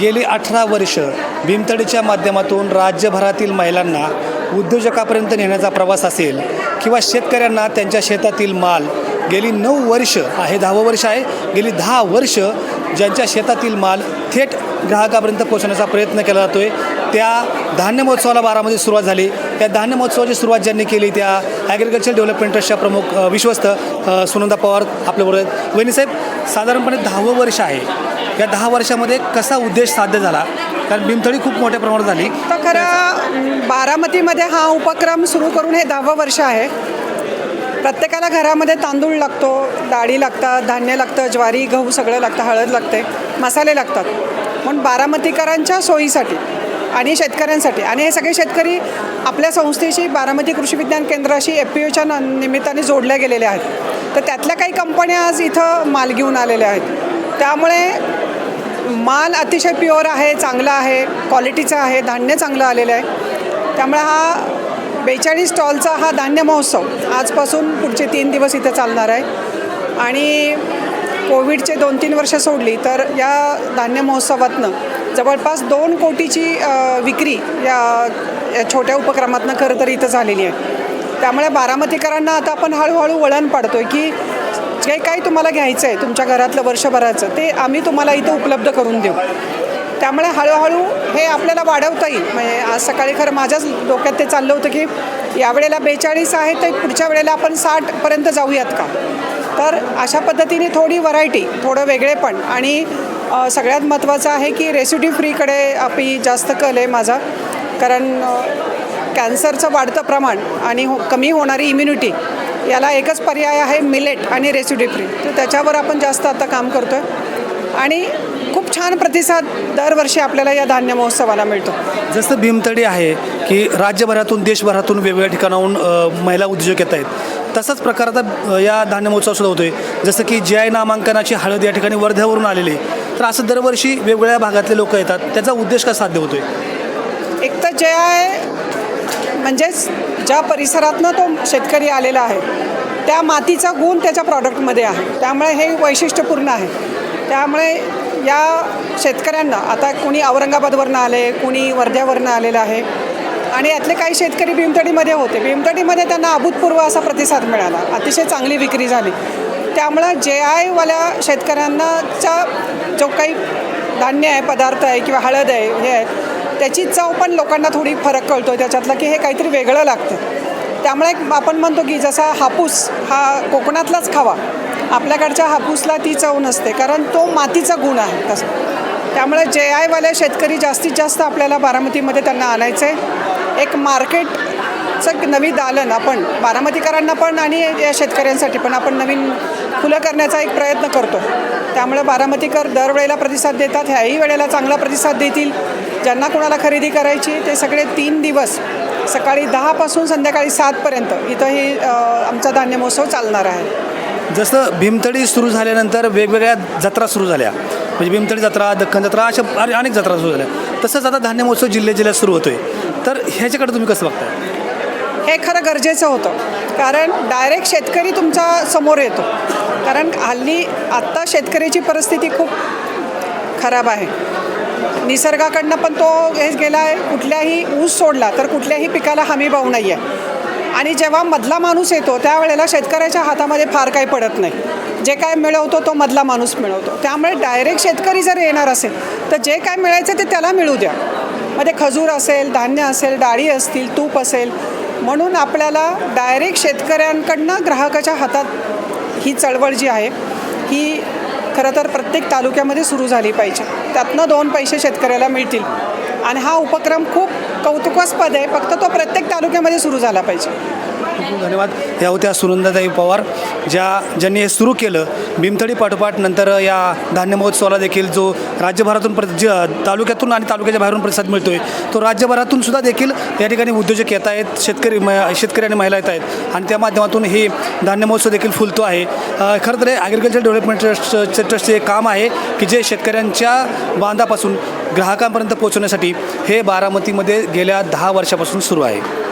गेली अठरा वर्ष भीमतडीच्या माध्यमातून राज्यभरातील महिलांना उद्योजकापर्यंत नेण्याचा प्रवास असेल किंवा शेतकऱ्यांना त्यांच्या शेतातील माल गेली नऊ वर्ष आहे दहावं वर्ष आहे गेली दहा वर्ष ज्यांच्या शेतातील माल थेट ग्राहकापर्यंत पोहोचण्याचा प्रयत्न केला जातो आहे त्या धान्य महोत्सवाला बारामध्ये सुरुवात झाली. त्या धान्य महोत्सवाची सुरुवात ज्यांनी केली त्या ॲग्रिकल्चर डेव्हलपमेंट ट्रस्टच्या प्रमुख विश्वस्त सुनंदा पवार आपल्याबरोबर आहेत. वहिनीसाहेब साधारणपणे दहावं वर्ष आहे. या दहा वर्षामध्ये कसा उद्देश साध्य झाला? कारण भीमथडी खूप मोठ्या प्रमाणात झाली. तर खरं बारामतीमध्ये हा उपक्रम सुरू करून हे दहावं वर्ष आहे. प्रत्येकाला घरामध्ये तांदूळ लागतो डाळी लागतात धान्य लागतं ज्वारी गहू सगळं लागतं हळद लागते मसाले लागतात. म्हणून बारामतीकरांच्या सोयीसाठी आणि शेतकऱ्यांसाठी. आणि हे सगळे शेतकरी आपल्या संस्थेशी बारामती कृषी विज्ञान केंद्राशी एफ पी ओच्या निमित्ताने जोडल्या गेलेल्या आहेत. तर त्यातल्या काही कंपन्या आज इथं माल घेऊन आलेल्या आहेत. त्यामुळे माल अतिशय प्युअर आहे चांगला आहे क्वालिटीचा आहे धान्य चांगलं आलेलं आहे. त्यामुळे हा बेचाळीस स्टॉलचा हा धान्य महोत्सव आजपासून पुढचे तीन दिवस इथं चालणार आहे. आणि कोविडचे दोन तीन वर्ष सोडली तर या धान्य महोत्सवातनं जवळपास दोन कोटीची विक्री या छोट्या उपक्रमातनं खरं तर इथं झालेली आहे. त्यामुळे बारामतीकरांना आता आपण हळूहळू वळण पाडतो आहे की जे काही तुम्हाला घ्यायचं आहे तुमच्या घरातलं वर्षभराचं ते आम्ही तुम्हाला इथं उपलब्ध करून देऊ. त्यामुळे हळूहळू हे आपल्याला वाढवता येईल. म्हणजे आज सकाळी खरं माझ्याच डोक्यात ते चाललं होतं की यावेळेला बेचाळीस आहे तर पुढच्या वेळेला आपण साठपर्यंत जाऊयात का? तर अशा पद्धतीने थोडी व्हरायटी थोडं वेगळेपण आणि सगळ्यात महत्त्वाचं आहे की रेसिडी फ्रीकडे आपली जास्त कल आहे माझा. कारण कॅन्सरचं वाढतं प्रमाण आणि हो कमी होणारी इम्युनिटी याला एकच पर्याय आहे मिलेट आणि रेसिडी फ्री. तर त्याच्यावर आपण जास्त आता काम करतो आहे आणि खूप छान प्रतिसाद दरवर्षी आपल्याला या धान्य महोत्सवाला मिळतो. जसं भीमतडी आहे की राज्यभरातून देशभरातून वेगवेगळ्या ठिकाणाहून महिला उद्योजक येत आहेत. तसाच प्रकार या धान्य महोत्सव सुद्धा होतोय. जसं की जी आय नामांकनाची हळद या ठिकाणी वर्ध्यावरून आलेली आहे. तर असं दरवर्षी वेगवेगळ्या भागातले लोक येतात. त्याचा उद्देश का साध्य होतोय? एक तर जे आहे म्हणजेच ज्या परिसरातनं तो शेतकरी आलेला आहे त्या मातीचा गुण त्याच्या प्रॉडक्टमध्ये आहे. त्यामुळे हे वैशिष्ट्यपूर्ण आहे. त्यामुळे या शेतकऱ्यांना आता कुणी औरंगाबादवरनं आले कुणी वर्ध्यावरनं आलेलं आहे आणि यातले काही शेतकरी भीमतडीमध्ये होते. भीमतडीमध्ये त्यांना अभूतपूर्व असा प्रतिसाद मिळाला. अतिशय चांगली विक्री झाली. त्यामुळं जे आयवाल्या शेतकऱ्यांनाचा जो काही धान्य आहे पदार्थ आहे किंवा हळद आहे हे आहे त्याची चव पण लोकांना थोडी फरक कळतो त्याच्यातला की हे काहीतरी वेगळं लागतं. त्यामुळे एक आपण म्हणतो की जसा हापूस हा कोकणातलाच खावा. आपल्याकडच्या हापूसला ती चव नसते कारण तो मातीचा गुण आहे तसं. त्यामुळे जे आयवाले शेतकरी जास्तीत जास्त आपल्याला बारामतीमध्ये त्यांना आणायचं आहे एक मार्केटचं एक नवी दालन आपण बारामतीकरांना पण आणि या शेतकऱ्यांसाठी पण आपण नवीन खुलं करण्याचा एक प्रयत्न करतो. त्यामुळे बारामतीकर दरवेळेला प्रतिसाद देतात. ह्याही वेळेला चांगला प्रतिसाद देतील. ज्यांना कोणाला खरेदी करायची ते सगळे तीन दिवस सकाळी दहापासून संध्याकाळी सातपर्यंत इथं ही आमचा धान्य महोत्सव चालणार आहे. जसं भीमतडी सुरू झाल्यानंतर वेगवेगळ्या जत्रा सुरू झाल्या. म्हणजे भीमतडी जत्रा दख्खन जत्रा अशा अने- अनेक जत्रा सुरू झाल्या. तसंच आता धान्य महोत्सव जिल्हे जिल्ह्यात सुरू होतोय. तर ह्याच्याकडे तुम्ही कसं बघताय? हे खरं गरजेचं होतं. कारण डायरेक्ट शेतकरी तुमच्यासमोर येतो. कारण हल्ली आत्ता शेतकऱ्याची परिस्थिती खूप खराब आहे. निसर्गाकडनं पण तो हेच गेला आहे कुठल्याही ऊस सोडला तर कुठल्याही पिकाला हमी भाऊ नाही आहे आणि जेव्हा मधला माणूस येतो त्यावेळेला शेतकऱ्याच्या हातामध्ये फार काही पडत नाही. जे काय मिळवतो तो मधला माणूस मिळवतो. त्यामुळे डायरेक्ट शेतकरी जर येणार असेल तर जे काय मिळायचं ते त्याला मिळू द्या. मध्ये खजूर असेल धान्य असेल डाळी असतील तूप असेल म्हणून आपल्याला डायरेक्ट शेतकऱ्यांकडनं ग्राहकाच्या हातात ही चळवळ जी आहे ही खरं तर प्रत्येक तालुक्यामध्ये सुरू झाली पाहिजे. त्यातनं दोन पैसे शेतकऱ्याला मिळतील. आणि हा उपक्रम खूप कौतुकास्पद आहे फक्त तो प्रत्येक तालुक्यामध्ये सुरू झाला पाहिजे. खूप खूप धन्यवाद. या होत्या सुनंदाताई पवार ज्या ज्यांनी हे सुरू केलं. भीमथडी पाठोपाठ नंतर या धान्य महोत्सवाला देखील जो राज्यभरातून प्र ज तालुक्यातून आणि तालुक्याच्या बाहेरून प्रतिसाद मिळतो आहे तो राज्यभरातून सुद्धा देखील या ठिकाणी उद्योजक येत आहेत शेतकरी म शेतकरी आणि महिला येत आहेत. आणि त्या माध्यमातून हे धान्य महोत्सव देखील फुलतो आहे. खरं तर हे ॲग्रिकल्चर डेव्हलपमेंट ट्रस्ट ट्रस्टचे एक काम आहे की जे शेतकऱ्यांच्या बांधापासून ग्राहकांपर्यंत पोहोचवण्यासाठी हे बारामतीमध्ये गेल्या दहा वर्षापासून सुरू आहे.